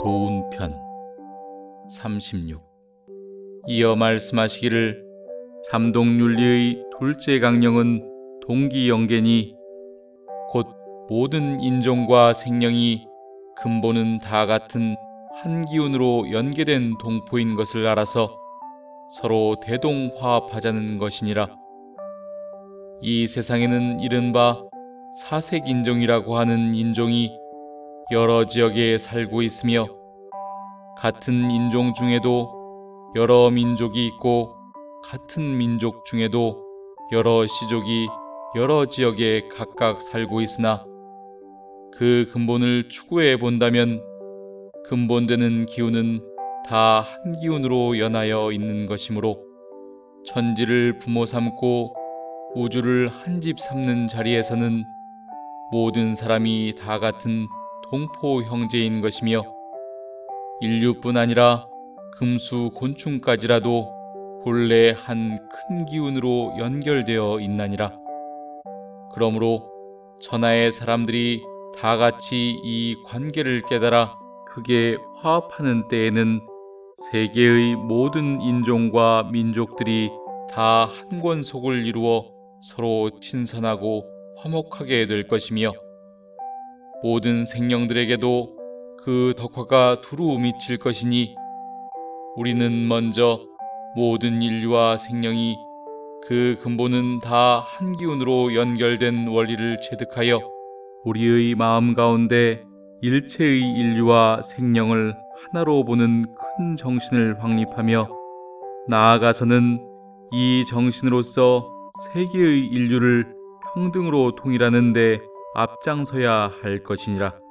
도운편 36 이어 말씀하시기를 삼동윤리의 둘째 강령은 동기영견이 곧 모든 인종과 생명이 근본은 다 같은 한 기운으로 연계된 동포인 것을 알아서 서로 대동화합하자는 것이니라. 이 세상에는 이른바 사색 인종이라고 하는 인종이 여러 지역에 살고 있으며 같은 인종 중에도 여러 민족이 있고 같은 민족 중에도 여러 시족이 여러 지역에 각각 살고 있으나 그 근본을 추구해 본다면 근본되는 기운은 다 한 기운으로 연하여 있는 것이므로 천지를 부모 삼고 우주를 한 집 삼는 자리에서는 모든 사람이 다 같은 동포 형제인 것이며 인류뿐 아니라 금수 곤충까지라도 본래 한 큰 기운으로 연결되어 있나니라. 그러므로 천하의 사람들이 다 같이 이 관계를 깨달아 크게 화합하는 때에는 세계의 모든 인종과 민족들이 다 한 권속을 이루어 서로 친선하고 화목하게 될 것이며 모든 생명들에게도 그 덕화가 두루 미칠 것이니 우리는 먼저 모든 인류와 생명이 그 근본은 다 한 기운으로 연결된 원리를 체득하여 우리의 마음 가운데 일체의 인류와 생명을 하나로 보는 큰 정신을 확립하며 나아가서는 이 정신으로서 세계의 인류를 평등으로 통일하는데 앞장서야 할 것이니라.